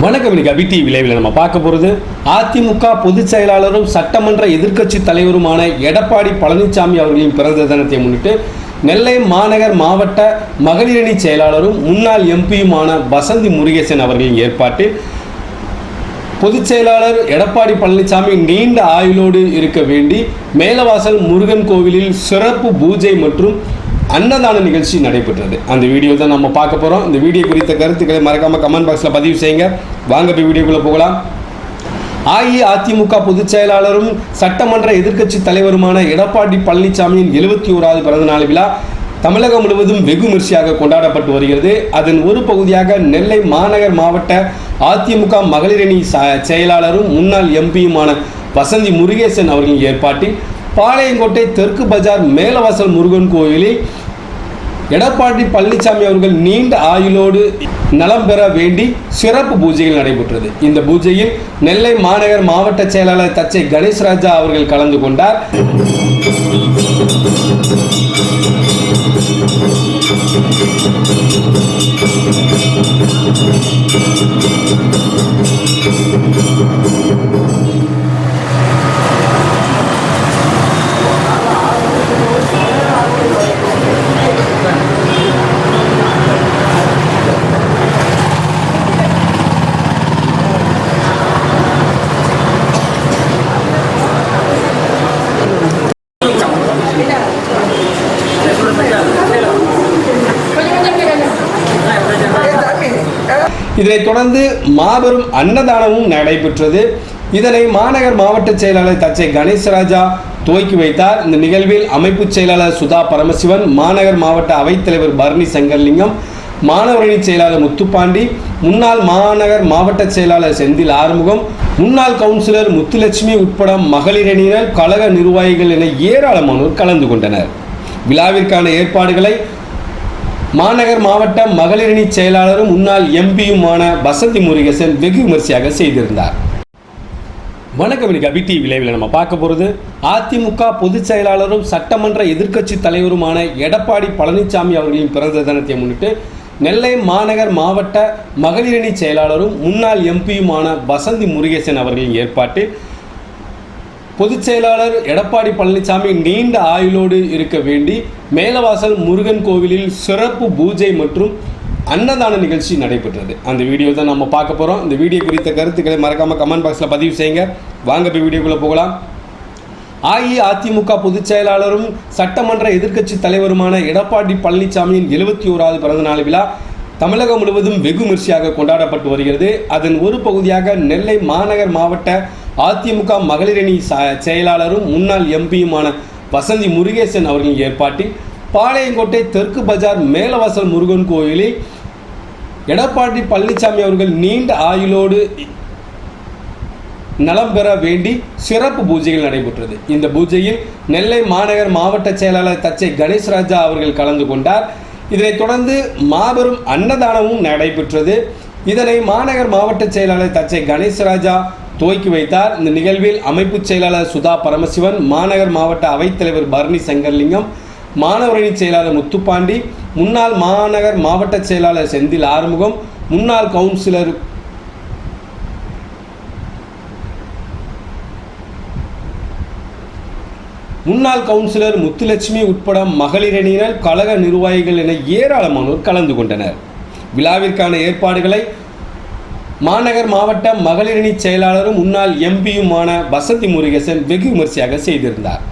வணக்கம் இன்னைக்கு அபி விளைவில் நம்ம பார்க்க போகிறது அதிமுக பொதுச் செயலாளரும் சட்டமன்ற எதிர்க்கட்சி தலைவருமான எடப்பாடி பழனிசாமி அவர்களின் பிறந்த தினத்தை முன்னிட்டு நெல்லை மாநகர் மாவட்ட மகளிரணி செயலாளரும் முன்னாள் எம்பியுமான வசந்தி முருகேசன் அவர்களின் ஏற்பாட்டில் பொதுச் செயலாளர் எடப்பாடி பழனிசாமி நீண்ட ஆயுளோடு இருக்க வேண்டி மேலவாசல் முருகன் கோவிலில் சிறப்பு பூஜை மற்றும் அன்னதான நிகழ்ச்சி நடைபெற்றது. அந்த வீடியோ தான் நம்ம பார்க்க போகிறோம் இந்த வீடியோ குறித்த கருத்துக்களை மறக்காமல் கமெண்ட் பாக்ஸில் பதிவு செய்யுங்க. வாங்க போய் வீடியோக்குள்ளே போகலாம். அஇஅதிமுக பொதுச் செயலாளரும் சட்டமன்ற எதிர்க்கட்சி தலைவருமான எடப்பாடி பழனிசாமியின் எழுபத்தி ஓராவது பிறந்தநாள் விழா தமிழகம் முழுவதும் வெகு விமர்சையாக கொண்டாடப்பட்டு வருகிறது. அதன் ஒரு பகுதியாக நெல்லை மாநகர் மாவட்ட அதிமுக மகளிரணி ச- செயலாளரும் முன்னாள் எம்பியுமான வசந்தி முருகேசன் அவர்களின் ஏற்பாட்டில் பாளையங்கோட்டை தெற்கு பஜார் மேலவாசல் முருகன் கோயிலில் எடப்பாடி பழனிசாமி அவர்கள் நீண்ட ஆயுளோடு நலம் பெற வேண்டி சிறப்பு பூஜைகள் நடைபெற்றது. இந்த பூஜையில் நெல்லை மாநகர் மாவட்ட செயலாளர் தச்சை கணேஷ் ராஜா அவர்கள் கலந்து கொண்டார். இதனைத் தொடர்ந்து மாபெரும் அன்னதானமும் நடைபெற்றது. இதனை மாநகர் மாவட்ட செயலாளர் தச்சை கணேசராஜா துவக்கி வைத்தார். இந்த நிகழ்வில் அமைப்பு செயலாளர் சுதா பரமசிவன் மாநகர் மாவட்ட அவைத்தலைவர் பரணி சங்கர்லிங்கம் மாணவரணி செயலாளர் முத்துப்பாண்டி முன்னாள் மாநகர் மாவட்ட செயலாளர் செந்தில் ஆறுமுகம் முன்னாள் கவுன்சிலர் முத்துலட்சுமி உட்பட மகளிரணியினர் கழக நிர்வாகிகள் என ஏராளமானோர் கலந்து கொண்டனர். விழாவிற்கான ஏற்பாடுகளை மாநகர் மாவட்ட மகளிரணி செயலாளரும் முன்னாள் எம்பியுமான வசந்தி முருகேசன் வெகு விமர்சையாக செய்திருந்தார். வணக்கம் இன்னைக்கு அபி டிவி விளைவில் நம்ம பார்க்க போகிறது அதிமுக பொதுச் செயலாளரும் சட்டமன்ற எதிர்க்கட்சி தலைவருமான எடப்பாடி பழனிசாமி அவர்களின் பிறந்த தினத்தை முன்னிட்டு நெல்லை மாநகர் மாவட்ட மகளிரணி செயலாளரும் முன்னாள் எம்பியுமான வசந்தி முருகேசன் அவர்களின் ஏற்பாட்டில் பொதுச் செயலாளர் எடப்பாடி பழனிசாமி நீண்ட ஆயுளோடு இருக்க வேண்டி மேலவாசல் முருகன் கோவிலில் சிறப்பு பூஜை மற்றும் அன்னதான நிகழ்ச்சி நடைபெற்றது. அந்த வீடியோ தான் நம்ம பார்க்க போகிறோம் இந்த வீடியோ குறித்த கருத்துக்களை மறக்காமல் கமெண்ட் பாக்ஸில் பதிவு செய்யுங்க. வாங்க போய் வீடியோக்குள்ளே போகலாம். அஇஅதிமுக பொதுச் செயலாளரும் சட்டமன்ற எதிர்க்கட்சி தலைவருமான எடப்பாடி பழனிசாமியின் எழுபத்தி ஓராவது பிறந்தநாள் விழா தமிழகம் முழுவதும் வெகு விமர்சையாக கொண்டாடப்பட்டு வருகிறது. அதன் ஒரு பகுதியாக நெல்லை மாநகர் மாவட்ட அதிமுக மகளிரணி ச- செயலாளரும் முன்னாள் எம்பியுமான வசந்தி முருகேசன் அவர்களின் ஏற்பாட்டில் பாளையங்கோட்டை தெற்கு பஜார் மேலவாசல் முருகன் கோயிலில் எடப்பாடி பழனிசாமி அவர்கள் நீண்ட ஆயுளோடு நலம் பெற வேண்டி சிறப்பு பூஜைகள் நடைபெற்றது. இந்த பூஜையில் நெல்லை மாநகர் மாவட்ட செயலாளர் தச்சை கணேஷ் ராஜா அவர்கள் கலந்து கொண்டார். இதனைத் தொடர்ந்து மாபெரும் அன்னதானமும் நடைபெற்றது. இதனை மாநகர் மாவட்ட செயலாளர் தச்சை கணேசராஜா துவக்கி வைத்தார். இந்த நிகழ்வில் அமைப்பு செயலாளர் சுதா பரமசிவன் மாநகர் மாவட்ட அவைத்தலைவர் பரணி சங்கர்லிங்கம் மாணவரணி செயலாளர் முத்துப்பாண்டி முன்னாள் மாநகர் மாவட்ட செயலாளர் செந்தில் ஆறுமுகம் முன்னாள் கவுன்சிலர் முன்னாள் கவுன்சிலர் முத்துலட்சுமி உட்பட மகளிரணியினர் கழக நிர்வாகிகள் என ஏராளமானோர் கலந்து கொண்டனர். விழாவிற்கான ஏற்பாடுகளை மாநகர் மாவட்ட மகளிரணி செயலாளரும் முன்னாள் எம்பியுமான வசந்தி முருகேசன் வெகு விமர்சையாக செய்திருந்தார்.